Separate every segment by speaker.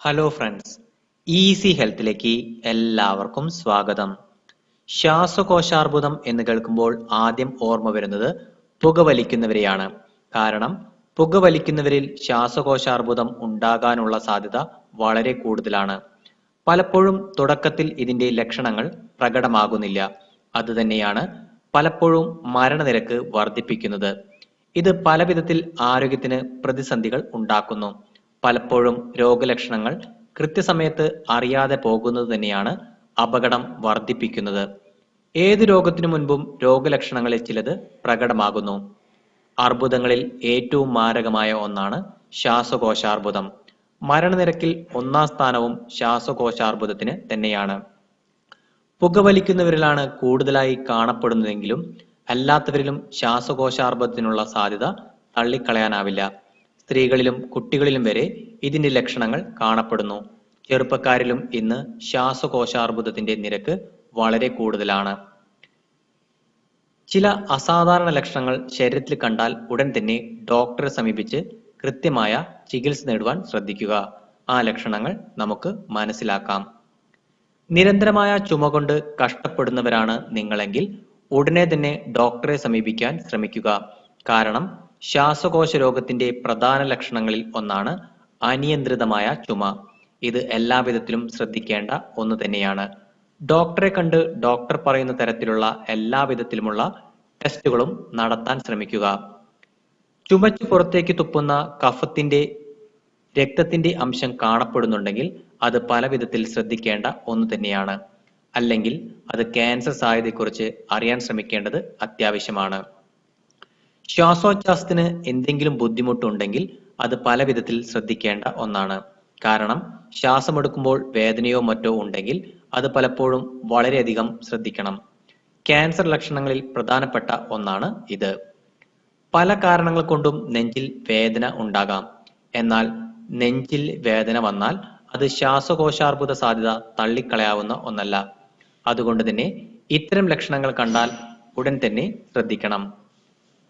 Speaker 1: Hello friends easy ഹെൽത്തിലേക്ക് എല്ലാവർക്കും സ്വാഗതം. ശ്വാസകോശാർബുദം എന്ന് കേൾക്കുമ്പോൾ ആദ്യം ഓർമ്മ വരുന്നത് പുകവലിക്കുന്നവരെയാണ്. കാരണം പുകവലിക്കുന്നവരിൽ ശ്വാസകോശാർബുദം ഉണ്ടാകാനുള്ള സാധ്യത വളരെ കൂടുതലാണ്. പലപ്പോഴും തുടക്കത്തിൽ ഇതിന്റെ ലക്ഷണങ്ങൾ പ്രകടമാകുന്നില്ല. അതുതന്നെയാണ് പലപ്പോഴും മരണനിരക്ക് വർദ്ധിപ്പിക്കുന്നത്. ഇത് പലവിധത്തിൽ ആരോഗ്യത്തിന് പ്രതിസന്ധികൾ ഉണ്ടാക്കുന്നു. പലപ്പോഴും രോഗലക്ഷണങ്ങൾ കൃത്യസമയത്ത് അറിയാതെ പോകുന്നത് തന്നെയാണ് അപകടം വർദ്ധിപ്പിക്കുന്നത്. ഏത് രോഗത്തിനു മുൻപും രോഗലക്ഷണങ്ങളിൽ ചിലത് പ്രകടമാകുന്നു. അർബുദങ്ങളിൽ ഏറ്റവും മാരകമായ ഒന്നാണ് ശ്വാസകോശാർബുദം. മരണനിരക്കിൽ ഒന്നാം സ്ഥാനവും ശ്വാസകോശാർബുദത്തിന് തന്നെയാണ്. പുകവലിക്കുന്നവരിലാണ് കൂടുതലായി കാണപ്പെടുന്നതെങ്കിലും അല്ലാത്തവരിലും ശ്വാസകോശാർബുദത്തിനുള്ള സാധ്യത തള്ളിക്കളയാനാവില്ല. സ്ത്രീകളിലും കുട്ടികളിലും വരെ ഇതിന്റെ ലക്ഷണങ്ങൾ കാണപ്പെടുന്നു. ചെറുപ്പക്കാരിലും ഇന്ന് ശ്വാസകോശാർബുദത്തിന്റെ നിരക്ക് വളരെ കൂടുതലാണ്. ചില അസാധാരണ ലക്ഷണങ്ങൾ ശരീരത്തിൽ കണ്ടാൽ ഉടൻ തന്നെ ഡോക്ടറെ സമീപിച്ച് കൃത്യമായ ചികിത്സ നേടുവാൻ ശ്രദ്ധിക്കുക. ആ ലക്ഷണങ്ങൾ നമുക്ക് മനസ്സിലാക്കാം. നിരന്തരമായ ചുമ കൊണ്ട് കഷ്ടപ്പെടുന്നവരാണ് നിങ്ങളെങ്കിൽ ഉടനെ തന്നെ ഡോക്ടറെ സമീപിക്കാൻ ശ്രമിക്കുക. കാരണം ശ്വാസകോശ രോഗത്തിന്റെ പ്രധാന ലക്ഷണങ്ങളിൽ ഒന്നാണ് അനിയന്ത്രിതമായ ചുമ. ഇത് എല്ലാവിധത്തിലും ശ്രദ്ധിക്കേണ്ട ഒന്ന് തന്നെയാണ്. ഡോക്ടറെ കണ്ട് ഡോക്ടർ പറയുന്ന തരത്തിലുള്ള എല്ലാവിധത്തിലുമുള്ള ടെസ്റ്റുകളും നടത്താൻ ശ്രമിക്കുക. ചുമച്ച് പുറത്തേക്ക് തുപ്പുന്ന കഫത്തിന്റെ രക്തത്തിന്റെ അംശം കാണപ്പെടുന്നുണ്ടെങ്കിൽ അത് പല വിധത്തിൽ ശ്രദ്ധിക്കേണ്ട ഒന്ന് തന്നെയാണ്. അല്ലെങ്കിൽ അത് ക്യാൻസർ സാധ്യതയെക്കുറിച്ച് അറിയാൻ ശ്രമിക്കേണ്ടത് അത്യാവശ്യമാണ്. ശ്വാസോച്ഛ്വാസത്തിന് എന്തെങ്കിലും ബുദ്ധിമുട്ടുണ്ടെങ്കിൽ അത് പല വിധത്തിൽ ശ്രദ്ധിക്കേണ്ട ഒന്നാണ്. കാരണം ശ്വാസമെടുക്കുമ്പോൾ വേദനയോ മറ്റോ ഉണ്ടെങ്കിൽ അത് പലപ്പോഴും വളരെയധികം ശ്രദ്ധിക്കണം. ക്യാൻസർ ലക്ഷണങ്ങളിൽ പ്രധാനപ്പെട്ട ഒന്നാണ് ഇത്. പല കാരണങ്ങൾ കൊണ്ടും നെഞ്ചിൽ വേദന ഉണ്ടാകാം. എന്നാൽ നെഞ്ചിൽ വേദന വന്നാൽ അത് ശ്വാസകോശാർബുദ സാധ്യത തള്ളിക്കളയാവുന്ന ഒന്നല്ല. അതുകൊണ്ട് തന്നെ ഇത്തരം ലക്ഷണങ്ങൾ കണ്ടാൽ ഉടൻ തന്നെ ശ്രദ്ധിക്കണം.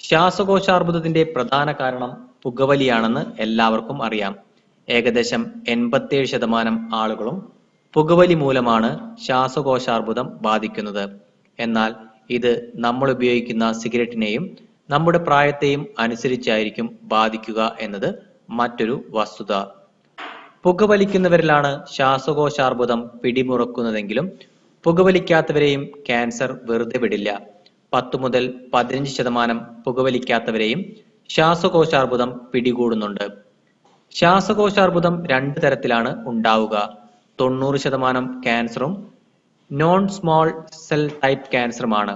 Speaker 1: ശ്വാസകോശാർബുദത്തിന്റെ പ്രധാന കാരണം പുകവലിയാണെന്ന് എല്ലാവർക്കും അറിയാം. ഏകദേശം എൺപത്തിയേഴ് ശതമാനം ആളുകളും പുകവലി മൂലമാണ് ശ്വാസകോശാർബുദം ബാധിക്കുന്നത്. എന്നാൽ ഇത് നമ്മൾ ഉപയോഗിക്കുന്ന സിഗരറ്റിനെയും നമ്മുടെ പ്രായത്തെയും അനുസരിച്ചായിരിക്കും ബാധിക്കുക എന്നത് മറ്റൊരു വസ്തുത. പുകവലിക്കുന്നവരിലാണ് ശ്വാസകോശാർബുദം പിടിമുറക്കുന്നതെങ്കിലും പുകവലിക്കാത്തവരെയും ക്യാൻസർ വെറുതെ വിടില്ല. പത്തു മുതൽ പതിനഞ്ച് ശതമാനം പുകവലിക്കാത്തവരെയും ശ്വാസകോശാർബുദം പിടികൂടുന്നുണ്ട്. ശ്വാസകോശാർബുദം രണ്ട് തരത്തിലാണ് ഉണ്ടാവുക. തൊണ്ണൂറ് ശതമാനം ക്യാൻസറും നോൺ സ്മോൾ സെൽ ടൈപ്പ് ക്യാൻസറുമാണ്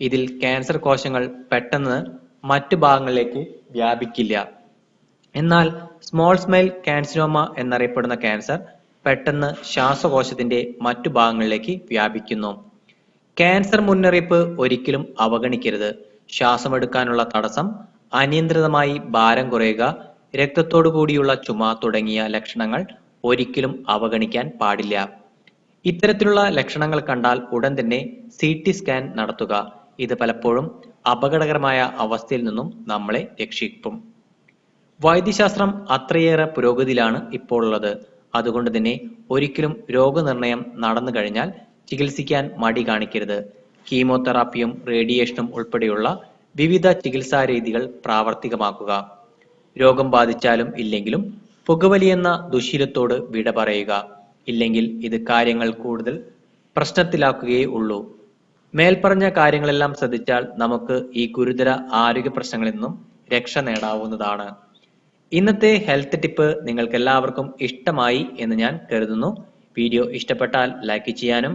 Speaker 1: ഇതിൽ ക്യാൻസർ കോശങ്ങൾ പെട്ടെന്ന് മറ്റു ഭാഗങ്ങളിലേക്ക് വ്യാപിക്കില്ല. എന്നാൽ സ്മോൾ സ്മൈൽ ക്യാൻസിനോമ എന്നറിയപ്പെടുന്ന ക്യാൻസർ പെട്ടെന്ന് ശ്വാസകോശത്തിന്റെ മറ്റു ഭാഗങ്ങളിലേക്ക് വ്യാപിക്കുന്നു. ക്യാൻസർ മുന്നറിയിപ്പ് ഒരിക്കലും അവഗണിക്കരുത്. ശ്വാസമെടുക്കാനുള്ള തടസ്സം അനിയന്ത്രിതമായി ഭാരം കുറയുക രക്തത്തോടു കൂടിയുള്ള ചുമ തുടങ്ങിയ ലക്ഷണങ്ങൾ ഒരിക്കലും അവഗണിക്കാൻ പാടില്ല. ഇത്തരത്തിലുള്ള ലക്ഷണങ്ങൾ കണ്ടാൽ ഉടൻ തന്നെ സി ടി സ്കാൻ നടത്തുക. ഇത് പലപ്പോഴും അപകടകരമായ അവസ്ഥയിൽ നിന്നും നമ്മളെ രക്ഷിക്കും. വൈദ്യശാസ്ത്രം അത്രയേറെ പുരോഗതിയിലാണ് ഇപ്പോൾ ഉള്ളത്. അതുകൊണ്ട് തന്നെ ഒരിക്കലും രോഗനിർണയം നടന്നു കഴിഞ്ഞാൽ ചികിത്സിക്കാൻ മടി കാണിക്കരുത്. കീമോതെറാപ്പിയും റേഡിയേഷനും ഉൾപ്പെടെയുള്ള വിവിധ ചികിത്സാ രീതികൾ പ്രാവർത്തികമാക്കുക. രോഗം ബാധിച്ചാലും ഇല്ലെങ്കിലും പുകവലിയെന്ന ദുശീലത്തോട് വിട പറയുക. ഇല്ലെങ്കിൽ ഇത് കാര്യങ്ങൾ കൂടുതൽ പ്രശ്നത്തിലാക്കുകയേ ഉള്ളൂ. മേൽപ്പറഞ്ഞ കാര്യങ്ങളെല്ലാം ശ്രദ്ധിച്ചാൽ നമുക്ക് ഈ ഗുരുതര ആരോഗ്യ പ്രശ്നങ്ങളിൽ നിന്നും രക്ഷ നേടാവുന്നതാണ്. ഇന്നത്തെ ഹെൽത്ത് ടിപ്പ് നിങ്ങൾക്ക് എല്ലാവർക്കും ഇഷ്ടമായി എന്ന് ഞാൻ കരുതുന്നു. വീഡിയോ ഇഷ്ടപ്പെട്ടാൽ ലൈക്ക് ചെയ്യാനും